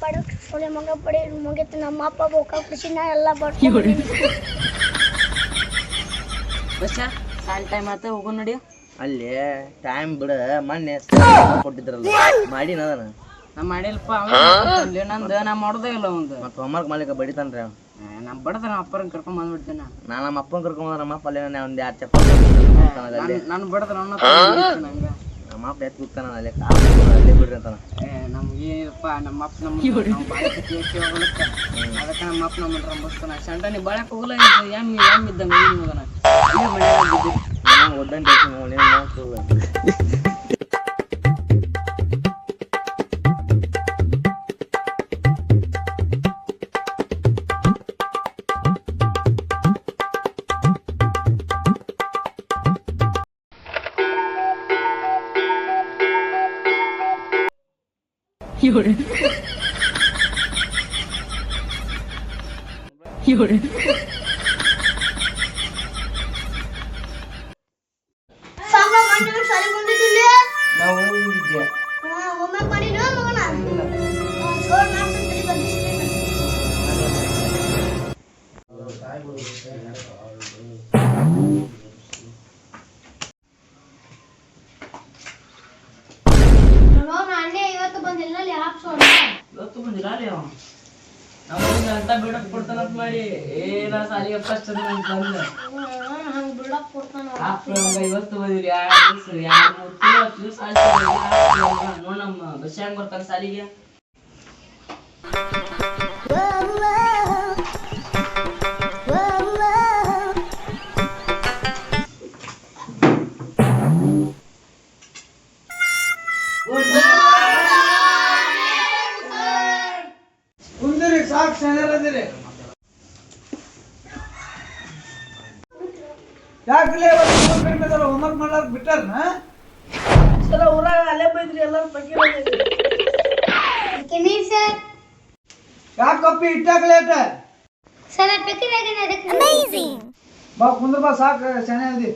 ಪಡ ಸೊಳೆ ಮಗ ಪಡೆ ಮುಗಿತು ನಮ್ಮ ಅಪ್ಪ ಬೋಕ ಖುಷಿನ ಎಲ್ಲ ಬರ್ತೀವಿ ಸಾಲ್ ಟೈಮ್ ಆತ ಹೋಗು ನಡಿ. ಅಲ್ಲಿ ಟೈಮ್ ಬಿಡ ಮೊನ್ನೆ ಕೊಟ್ಟಿದ್ರಲ್ಲ ಮಾಡಿನ ಅದನ್ನ. ನಾ ಮಾಡಿಲ್ಪ ನಂದು ನಾ ಮಾಡೋದೇ ಇಲ್ಲ ಒಂದು ಮತ್ತೆ ಹೋಮ್ವರ್ಕ್ ಮಾಡ್ಲಿಕ್ಕೆ ಬಡಿತಾನ್ರಿ ಅವ ನಮ್ಮ ಬಡದ ನಮ್ಮ ಅಪ್ಪನ ಕರ್ಕೊಂಡ್ ಬಂದ್ಬಿಡ್ತೇನೆ ನಾ ನಮ್ಮ ಅಪ್ಪನ ಕರ್ಕೊಂಡ್ ನಮ್ಮ ಅಪ್ಪ ಅಲ್ಲಿ ಒಂದ್ ಯಾರು ಚಪ್ಪ ಅಲ್ಲಿ. ನಾನು ಬಡದ ನನ್ನ ನಂಗೆ ನಮ್ಮ ಅಪ್ಪ ಎತ್ತು ಅಲ್ಲೇ ಕಾಲು ಅಲ್ಲೇ ಬಿಡ್ರಿ ಅಂತಾನ. ಏ ನಮ್ಗೆ ಏನಪ್ಪ ನಮ್ಮ ಅಪ್ಪ ನಮ್ಮ ಬಾಳೆ ಕಟ್ಟಿ ಎತ್ತಿ ಹೋಗ್ಲಕ್ಕ ಅದಕ್ಕೆ ನಮ್ಮ ಅಪ್ಪ ನಮ್ಮ ರಂಬಸ್ತಾನ ಶಂಟ ನೀ ಬಾಳಕ್ ಹೋಗಲ್ಲ ಎಮ್ಮಿ ಎಮ್ಮಿ ಇದ್ದಂಗೆ ಏನು ಮಗನ. ಅಲ್ಲೇ ಮನ್ಯಾಗ よれよれさあ、まあ、まあ、ま、ಇವತ್ತು ಬಂದಿಲ್ಲ ಅಲ್ಲಿ ಅವ? ನಮ್ಗೆ ಅಂತ ಬಿಡಕ್ ಕೊಡ್ತಾನಂತ ಮಾಡಿ ಏನ ಸಾಲಿಗೆ ಫಸ್ಟ್ ಬಂದ ಕೊಡ್ತಾನ ಇವತ್ತು ಬಂದಿರಿ ಎರಡು ದಿವಸ ಎರಡು ಮೂರು ತಿಂಗಳು ನೋಡ್ ಬಸ್ ಹೆಂಗ್ ಬರ್ತಾನೆ ಸಾಲಿಗೆ. ಚೆನ್ನಾಗಿದ್ದೀರಿ ಯಾಕಲೇ ಕಡಿಮೆ ಹೋಮ್ವರ್ಕ್ ಮಾಡ್ಲಾಕ್ ಬಿಟ್ಟಾರನ? ಸರ ಊರಾಗ ಅಲ್ಲೇ ಬೈದ್ರಿ ಎಲ್ಲರೂ ಬಗ್ಗೆ ಸರ್. ಯಾಕೆ ಕಪ್ಪಿ ಇಟ್ಟಾಕ ಲೇಟ ಸರ್. ಅಮೇಜಿಂಗ್ ಬಾ ಕುಂದ್ರ ಬಾ ಸಾಕು ಚೆನ್ನಾಗಿದೆ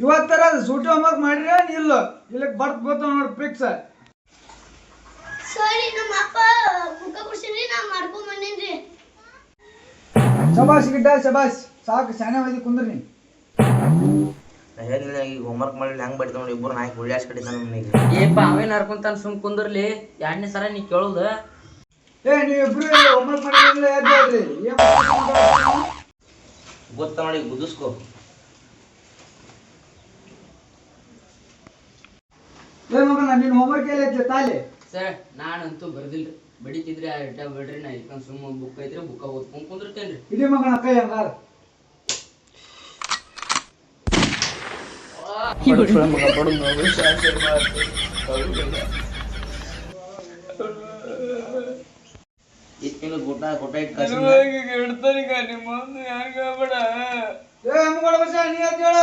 ಇವತ್ತರ ಸೂಟಿ ಹೋಮ್ವರ್ಕ್ ಮಾಡಿರ ಇಲ್ಲ? ಇಲ್ಲಕ್ಕೆ ಬರ್ತ್ ಬರ್ತಾವ ನೋಡಿ ಫಿಕ್ಸ್ ಸರಿ ನಮ್ಮ ಅಪ್ಪ ಬುಕ್ಕ ಕೊಡ್ಸಿನ್ರಿ ನಾ ಮಾಡ್ಕೊಂಡ್ ಬಂದೇನ್ರಿ. ಶಬಾಷ್ ಗಿಡ್ಡ ಶಬಾಷ್. ಸಾಕು ಚೆನ್ನಾಗಿ ಕುಂದ್ರಿ. ಹೇಳಿಲ್ಲ ಈಗ ಹೋಮ್ವರ್ಕ್ ಮಾಡಿ ಹೆಂಗ್ ಬಡಿತಾವ ನೋಡಿ ಇಬ್ಬರು ನಾಲ್ಕು ಉಳ್ಯಾಸ್ ಕಡಿತಾನ ನನಗೆ ಏಪ್ಪ ಅವೇನ್ ಹರ್ಕೊಂತಾನ ಸುಮ್ ಕುಂದ್ರಲಿ? ಎರಡನೇ ಸರ ನೀ ಕೇಳುದ? ಏ ನೀವಿಬ್ರು ಹೋಮ್ವರ್ಕ್ ಮಾಡ್ಕೊಂಡ್ ಗೊತ್ತ ನೋಡಿ ಗುದಿಸ್ಕೋ ಏ ಮಗನ ನಿನ್ನ ಹೋಮ್ವರ್ಕ್ ಎಲ್ಲ ತಾಲಿ? ಸರ್ ನಾನಂತೂ ಬರ್ದಿಲ್ರಿ. ಬಡಿತಿದ್ರಿ ಆ ಅಡ್ಡ ಬಿಡ್ರಿ ನಾ ಇಟ್ಕೊಂಡ್ ಸುಮ್ಮ ಬುಕ್ ಐತ್ರಿ ಬುಕ್ಕ ಓದ್ಕೊಂಡ್ ಕುಂದಿರ್ತೇನ್ರಿ. ಇಡೀ ಮಗನ ಕೈ ಹಂಗಾರ. ತಿಂಗಳು ಊಟ ಊಟ ಇಟ್ಟು ಕಳ್ಸಿಲ್ಲ ಏ ಬಸ ನೀ ಅಂತ ಹೇಳ?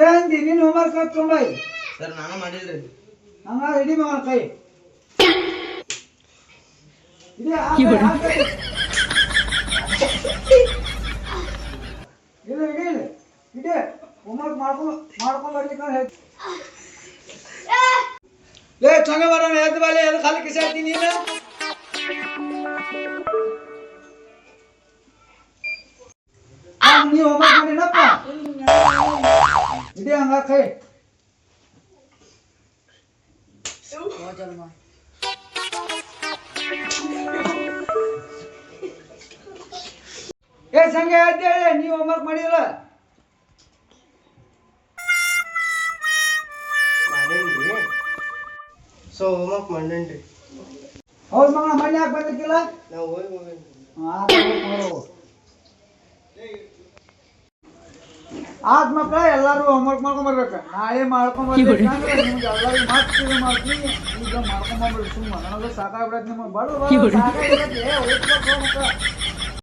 ಲೇ ಅಂದಿ ನಿನ್ನ ಹೋಮ್ವರ್ಕ್ ಹಾಕೊಂಬೈ ಸರ್ ನಾನು ಮಾಡಿಲ್ರಿ ಹಂಗ ಇಡೀ ಮಗನ ಕೈ. ಇಡೀ ಆ ಕೈ, ಆ ಕೈ. ಇಲ್ಲ ಇಡೀ ಇಲ್ಲ. ಇಡೀ ಹೋಮ್ವರ್ಕ್ ಮಾಡ್ಕೊಂಡು ಮಾಡ್ಕೊಂಡು ಬರ್ಲಿಕ್ಕೆ ಹೇಳ್ತಿ ಲೇ ಚಂಗ ಬರೋಣ ಎದ್ದು ಬಾಲೆ ಎದ್ದು ಖಾಲಿ ಕಿಸಾಯ್ತಿ ನೀನು. ಆ, ನೀ ಹೋಮ್ವರ್ಕ್ ಮಾಡಿನಪ್ಪ ಇಡೀ ಹಂಗ ಕೈ ಏ ಸಂಘ ಎದ್ದು ಹೇಳಿ ನೀವು ಹೋಮ್ವರ್ಕ್ ಮಾಡಿಲ್ಲ ಸೊ ಹೋಮ್ವರ್ಕ್ ಮಾಡೇನ್ರಿ ಹೌದು ಮಗನ ಮನೆ ಯಾಕೆ ಬಂದಿರ್ಕಿಲ್ಲ ನಾವು ಹೋಗಿ ಹೋಗೇನ್ರಿ ಆದ್ ಮಕ್ಕಳ ಎಲ್ಲಾರು ಹೋಮ್ವರ್ಕ್ ಮಾಡ್ಕೊಂಡ್ ಬರ್ಬೇಕು ನಾಳೆ ಮಾಡ್ಕೊಂಡ್ ಬರ್ಬೇಕಂದ್ರೆ ನಿಮ್ಗೆ ಎಲ್ಲರಿಗೂ ಮತ್ತೆ ಮಾಡ್ತೀನಿ ಈಗ ಮಾಡ್ಕೊಂಡ್ ಸುಮ್ಮನೆ ಸುಮ್ಮ ನನಗೆ ಸಾಕಾಗ್ಬಿಡತ್ತೆ ನಿಮಗೆ. ಬಡ ಸಾಕಾಗ್ಬಿಡತ್ತೆ.